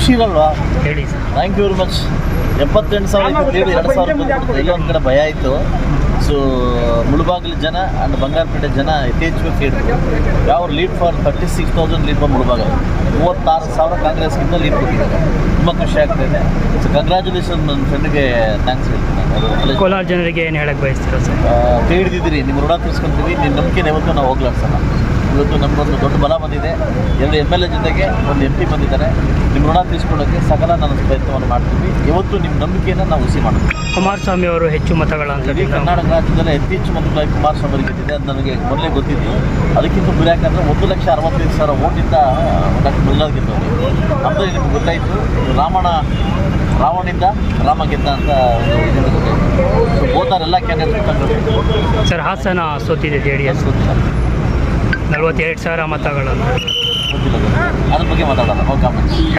ಖುಷಿ ಇರಲ್ವಾ ಹೇಳಿ sir. Thank you very much ಎಪ್ಪತ್ತೆಂಟು ಸಾವಿರ ಹೇಳಿ ಎರಡು ಸಾವಿರ ಬಂದ್ಬಿಡ್ತು ಎಲ್ಲ ಒಂದು ಕಡೆ ಭಯ ಆಯಿತು. ಸೊ ಮುಳುಬಾಗಿಲು ಜನ ಆ್ಯಂಡ್ ಬಂಗಾರಪೇಟೆ ಜನ ಯಥೇಚ್ಛವಾಗಿ ಕೇಳಿದ್ರು. ಯಾವ lead for thirty six thousand lead for Mulbagal. ಮೂವತ್ತಾರು ಸಾವಿರ ಕಾಂಗ್ರೆಸ್ಗಿಂತ ಲೀಡ್ ಕೊಟ್ಟಿದ್ದಾರೆ. ತುಂಬ ಖುಷಿ ಆಗ್ತಾಯಿದೆ ಸೊ ಕಂಗ್ರ್ಯಾಚುಲೇಷನ್ ನನ್ನ ಫ್ರೆಂಡ್ಗೆ ಥ್ಯಾಂಕ್ಸ್ ಹೇಳ್ತೀನಿ ನಾನು. ಕೋಲಾರ ಜನರಿಗೆ ಏನು ಹೇಳಕ್ಕೆ ಬಯಸ್ತೀರಾ ಸರ್? ತಿಳಿದಿದ್ದೀರಿ ನಿಮ್ಮ ಋಣ ತೀರ್ಸ್ಕೊಂತೀವಿ. ನಿಮ್ಮ ನಂಬಿಕೆ ಯಾವತ್ತೂ ನಾವು ಹೋಗ್ಲಾಡ್ಸಲ್ಲ ಇವತ್ತು ನಮಗೊಂದು ದೊಡ್ಡ ಬಲ ಬಂದಿದೆ. ಎರಡು ಎಂ ಎಲ್ ಎ ಜೊತೆಗೆ ಒಂದು ಎಂ ಪಿ ಬಂದಿದ್ದಾರೆ. ನಿಮ್ಮ ಋಣ ತೀರಿಸ್ಕೊಳ್ಳೋಕ್ಕೆ ಸಕಲ ನಾನು ಪ್ರಯತ್ನವನ್ನು ಮಾಡ್ತೀವಿ. ಇವತ್ತು ನಿಮ್ಮ ನಂಬಿಕೆಯನ್ನು ನಾವು ಹುಸಿ ಮಾಡ್ತೀವಿ ಕುಮಾರಸ್ವಾಮಿ ಅವರು ಹೆಚ್ಚು ಮತಗಳ ಇಡೀ ಕರ್ನಾಟಕ ರಾಜ್ಯದಲ್ಲೇ ಅತಿ ಹೆಚ್ಚು ಮತಗಳಾಗಿ ಕುಮಾರಸ್ವಾಮಿ ಅವರಿಗೆ ಗೆದ್ದಿದೆ ಅದು ನನಗೆ ಮೊದಲೇ ಗೊತ್ತಿತ್ತು. ಅದಕ್ಕಿಂತ ಗುರಿ ಯಾಕಂದರೆ ಒಂದು ಲಕ್ಷ ಅರವತ್ತೈದು ಸಾವಿರ ಓಟಿಂದ ಡಾಕ್ಟರ್ ಪ್ರಹ್ಲಾದ್ ಗೆದ್ದವರು ನಮ್ಮದು ನಿಮಗೆ ಗೊತ್ತಾಯಿತು ರಾಮಣ ರಾವಣಿಂದ ರಾಮ ಗೆದ್ದ ಅಂತ ಓದಾರೆಲ್ಲ ಕ್ಯಾಂಡಿಡೇಟ್ ಸರ್ ಹಾಸನ ಸೋತಿದೆ ಜೆ ಡಿ ಎಸ್. ಗೊತ್ತಿಲ್ಲ ನಲವತ್ತೆರಡು ಸಾವಿರ ಮತಗಳನ್ನು. ಅದ್ರ ಬಗ್ಗೆ ಮಾತಾಡೋಣ. ಓಕೆ